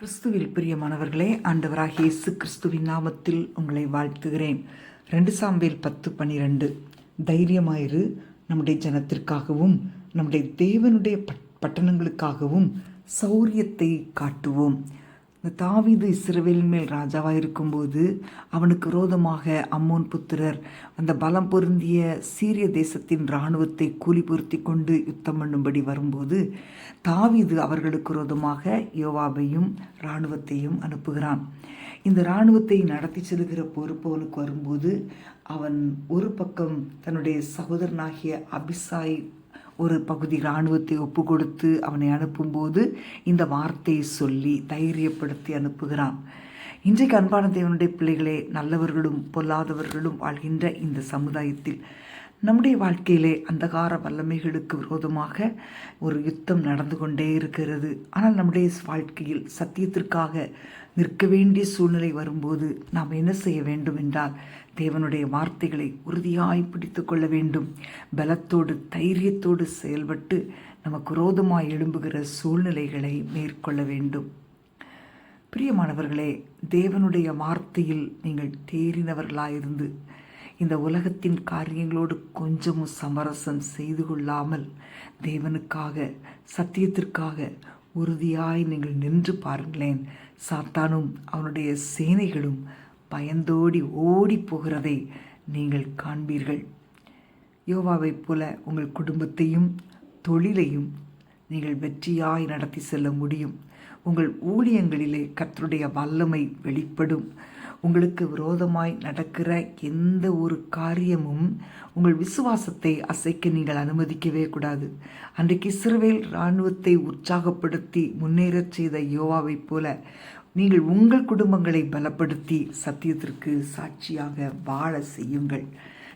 கிறிஸ்துவில் பிரியமானவர்களே ஆண்டவராக இயேசு கிறிஸ்துவின் நாமத்தில் உங்களை வாழ்த்துகிறேன். ரெண்டு சாம்பேல் பத்து பன்னிரெண்டு தைரியமாயிரு நம்முடைய ஜனத்திற்காகவும் நம்முடைய தேவனுடைய பட் பட்டணங்களுக்காகவும் சௌரியத்தை காட்டுவோம். இந்த தாவீது இஸ்ரவேலின் மேல் ராஜாவாக இருக்கும்போது அவனுக்கு விரோதமாக அம்மோன் புத்திரர் அந்த பலம் பொருந்திய சீரிய தேசத்தின் இராணுவத்தை கூலி பொருத்தி கொண்டு யுத்தம் பண்ணும்படி வரும்போது தாவீது அவர்களுக்கு விரோதமாக யோவாபையும் இராணுவத்தையும் அனுப்புகிறான். இந்த இராணுவத்தை நடத்தி செல்கிற பொறுப்பு அவனுக்கு வரும்போது அவன் ஒரு பக்கம் தன்னுடைய சகோதரனாகிய அபிசாய் ஒரு பகுதி இராணுவத்தை ஒப்பு கொடுத்து அவனை அனுப்பும்போது இந்த வார்த்தையை சொல்லி தைரியப்படுத்தி அனுப்புகிறான். இன்றைக்கு அன்பான தேவனுடைய பிள்ளைகளே நல்லவர்களும் பொல்லாதவர்களும் வாழ்கின்ற இந்த சமுதாயத்தில் நம்முடைய வாழ்க்கையிலே அந்தகார வல்லமைகளுக்கு விரோதமாக ஒரு யுத்தம் நடந்து கொண்டே இருக்கிறது. ஆனால் நம்முடைய வாழ்க்கையில் சத்தியத்திற்காக நிற்க வேண்டிய சூழ்நிலை வரும்போது நாம் என்ன செய்ய வேண்டும் என்றால் தேவனுடைய வார்த்தைகளை உறுதியாய் பிடித்து கொள்ள வேண்டும். பலத்தோடு தைரியத்தோடு செயல்பட்டு நமக்கு விரோதமாய் எழும்புகிற சூழ்நிலைகளை மேற்கொள்ள வேண்டும். பிரியமானவர்களே தேவனுடைய வார்த்தையில் நீங்கள் தேறினவர்களாயிருந்து இந்த உலகத்தின் காரியங்களோடு கொஞ்சமும் சமரசம் செய்து கொள்ளாமல் தேவனுக்காக சத்தியத்திற்காக உறுதியாய் நீங்கள் நின்று பாருங்களேன். சாத்தானும் அவனுடைய சேனைகளும் பயந்தோடி ஓடி போகிறதை நீங்கள் காண்பீர்கள். யோவாவைப் போல உங்கள் குடும்பத்தையும் தொழிலையும் நீங்கள் வெற்றியாய் நடத்தி செல்ல முடியும். உங்கள் ஊழியங்களிலே கத்தருடைய வல்லமை வெளிப்படும். உங்களுக்கு விரோதமாய் நடக்கிற எந்த ஒரு காரியமும் உங்கள் விசுவாசத்தை அசைக்க நீங்கள் அனுமதிக்கவே கூடாது. அன்றைக்கு இஸ்ரவேல் இராணுவத்தை உற்சாகப்படுத்தி முன்னேறச் செய்த யோவாவைப் போல நீங்கள் உங்கள் குடும்பங்களை பலப்படுத்தி சத்தியத்திற்கு சாட்சியாக வாழ செய்யுங்கள்.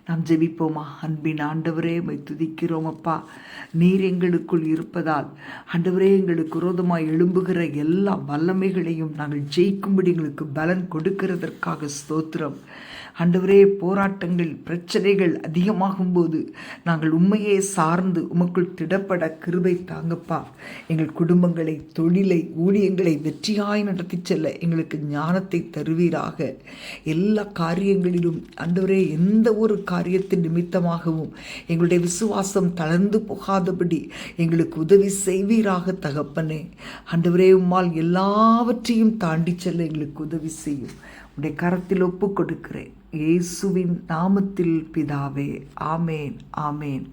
நாம் ஜெபிப்போமா? அன்பின் ஆண்டவரே மை துதிக்கிறோம் அப்பா. நீர் எங்களுக்குள் இருப்பதால் ஆண்டவரே எங்களுக்கு விரோதமாக எழும்புகிற எல்லா வல்லமைகளையும் நாங்கள் ஜெயிக்கும்படி எங்களுக்கு பலன் கொடுக்கிறதற்காக ஸ்தோத்திரம். ஆண்டவரே போராட்டங்கள் பிரச்சனைகள் அதிகமாகும் போது நாங்கள் உண்மையே சார்ந்து உமக்குள் திடப்பட கிருபை தாங்கப்பா. எங்கள் குடும்பங்களை தொழிலை ஊழியங்களை வெற்றியாய் நடத்தி செல்ல எங்களுக்கு ஞானத்தை தருவீராக. எல்லா காரியங்களிலும் ஆண்டவரே எந்த ஒரு காரியத்தின் நிமித்தமாகவும் எங்களுடைய விசுவாசம் தளர்ந்து போகாதபடி எங்களுக்கு உதவி செய்வீராக தகப்பனே. அண்டவரே உம்மால் எல்லாவற்றையும் தாண்டி செல்ல எங்களுக்கு உதவி செய்யும். உடைய கரத்தில் ஒப்பு கொடுக்கிறேன் இயேசுவின் நாமத்தில் பிதாவே. ஆமேன் ஆமேன்.